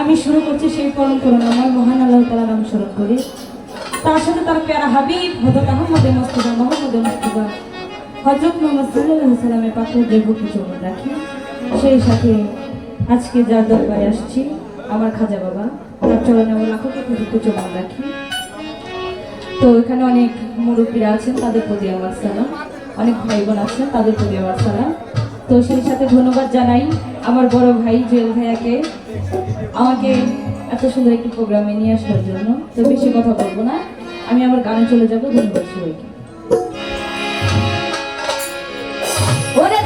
আমি শুরু করছি সেই পরম করুণাময় মহান আল্লাহ তালা নাম স্মরণ করে। তার সাথে তার প্যারা হাবিব হজরত আহমদে মস্তুদা মোহাম্মদে মস্তুদা হজরত মোহাম্মদ সাল্লাহ সাল্লামের পাত্র দেবকে চমন রাখি সেই সাথে আজকে যার দরবারে আসছি, আমার খাজা বাবা। তার চরণে আমার লাখো কোটি চমন রাখি তো এখানে অনেক মুরব্বীরা আছেন, তাদের প্রতি আমার সালাম। অনেক ভাই বোন আছেন, তাদের প্রতি আমার সালাম। তো সেই সাথে ধন্যবাদ জানাই আমার বড় ভাই জুয়েল ভাইয়াকে। আমাকে এত সুন্দর একটি প্রোগ্রামে নিয়ে আসার জন্য। তো বেশি কথা বলব না। আমি আমার গানে চলে যাব। ধন্যবাদ সবাইকে। ওরে